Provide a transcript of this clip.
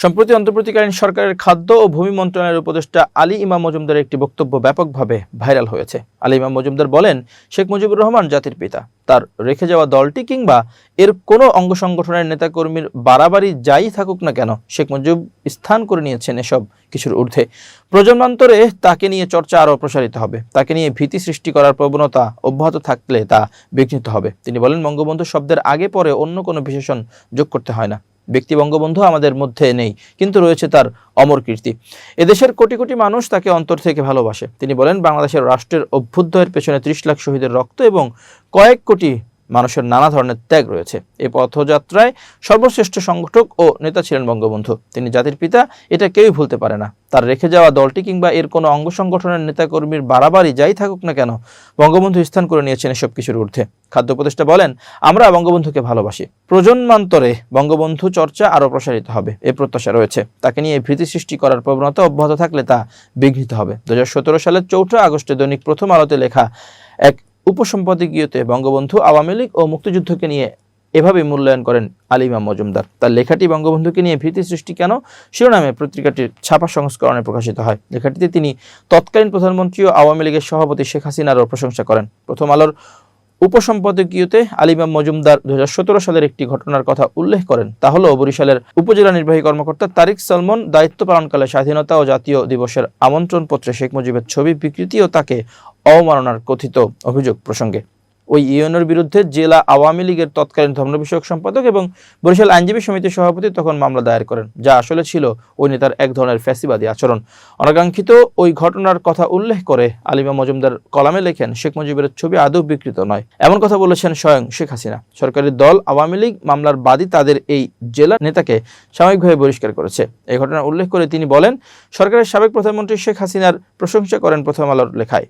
সম্প্রতি অন্তর্বর্তীকালীন সরকারের খাদ্য ও ভূমি মন্ত্রণালয়ের উপদেষ্টা আলী ইমাম মজুমদারের একটি বক্তব্য ব্যাপকভাবে ভাইরাল হয়েছে। আলী ইমাম মজুমদার বলেন, শেখ মুজিবুর রহমান জাতির পিতা। তার রেখে যাওয়া দলটি কিংবা এর কোনো অঙ্গ সংগঠনের নেতাকর্মীর বাড়াবাড়ি যাই থাকুক না কেন, শেখ মুজিব স্থান করে নিয়েছেন এসব কিছুর ঊর্ধ্বে। প্রজন্মান্তরে তাকে নিয়ে চর্চা আরও প্রসারিত হবে। তাকে নিয়ে ভীতি সৃষ্টি করার প্রবণতা অব্যাহত থাকলে তা বিঘ্নিত হবে। তিনি বলেন, বঙ্গবন্ধু শব্দের আগে পরে অন্য কোনো বিশেষণ যোগ করতে হয় না। ব্যক্তি বঙ্গবন্ধু আমাদের মধ্যে নেই, কিন্তু রয়েছে তার অমর কীর্তি। এদেশের কোটি কোটি মানুষ তাকে অন্তর থেকে ভালোবাসে। তিনি বলেন, বাংলাদেশের রাষ্ট্রের অভ্যুদয়ের পেছনে ত্রিশ লাখ শহীদের রক্ত এবং কয়েক কোটি মানুষের নানা ধরনের ত্যাগ রয়েছে। এই পথযাত্রায় সর্বশ্রেষ্ঠ সংগঠক ও নেতা ছিলেন বঙ্গবন্ধু। তিনি জাতির পিতা, এটা কেউই ভুলতে পারে না। তার রেখে যাওয়া দলটি কিংবা এর কোনো অঙ্গ সংগঠনের নেতাকর্মীর বাড়াবাড়ি যাই থাকুক না কেন, বঙ্গবন্ধু স্থান করে নিয়েছেন এসব কিছুর ঊর্ধ্বে। খাদ্য উপদেষ্টা বলেন, আমরা বঙ্গবন্ধুকে ভালোবাসি। প্রজন্মান্তরে বঙ্গবন্ধু চর্চা আরও প্রসারিত হবে। এ প্রত্যাশা রয়েছে। তাকে নিয়ে ভীতি সৃষ্টি করার প্রবণতা অব্যাহত থাকলে তা বিঘ্নিত হবে। দু হাজার সতেরো সালের চৌঠা আগস্টে দৈনিক প্রথম আলোতে লেখা এক উপসম্পাদকীয়তে বঙ্গবন্ধু আওয়ামী লীগ ও মুক্তিযুদ্ধকে নিয়ে এভাবে মূল্যায়ন করেন আলিমা মজুমদার। তার লেখাটি বঙ্গবন্ধুকে নিয়ে ভীতি সৃষ্টি কেন? শিরোনামে পত্রিকাটির ছাপা সংস্করণে প্রকাশিত হয়। লেখাটিতে তিনি তৎকালীন প্রধানমন্ত্রী ও আওয়ামী লীগের সভাপতি শেখ হাসিনারও প্রশংসা করেন। প্রথম আলোর উপসম্পাদকীয়তে আলিমাম মজুমদার দুই হাজার সতেরো সালের একটি ঘটনার কথা উল্লেখ করেন। তা হল, বরিশালের উপজেলা নির্বাহী কর্মকর্তা তারিক সলমন দায়িত্ব পালনকালে স্বাধীনতা ও জাতীয় দিবসের আমন্ত্রণ পত্রে শেখ মুজিবের ছবি বিকৃতি ও তাকে অবমাননার কথিত অভিযোগ প্রসঙ্গে। ওই ইউএনের বিরুদ্ধে জেলা আওয়ামী লীগের তৎকালীন ধর্ম বিষয়ক সম্পাদক এবং বরিশাল আইনজীবী সমিতির সভাপতি তখন মামলা দায়ের করেন, যা আসলে ছিল ওই নেতার এক ধরনের ফ্যাসিবাদী আচরণ। অনাকাঙ্ক্ষিত ওই ঘটনার কথা উল্লেখ করে আলিমা মজুমদার কলামে লেখেন, শেখ মুজিবের ছবি আদৌ বিকৃত নয়। এমন কথা বলেছেন স্বয়ং শেখ হাসিনা। সরকারি দল আওয়ামী লীগ মামলার বাদী তাদের এই জেলা নেতাকে সাময়িকভাবে বহিষ্কার করেছে। এই ঘটনা উল্লেখ করে তিনি বলেন, সরকারের সাবেক প্রধানমন্ত্রী শেখ হাসিনার প্রশংসা করেন প্রথম আলোর লেখায়।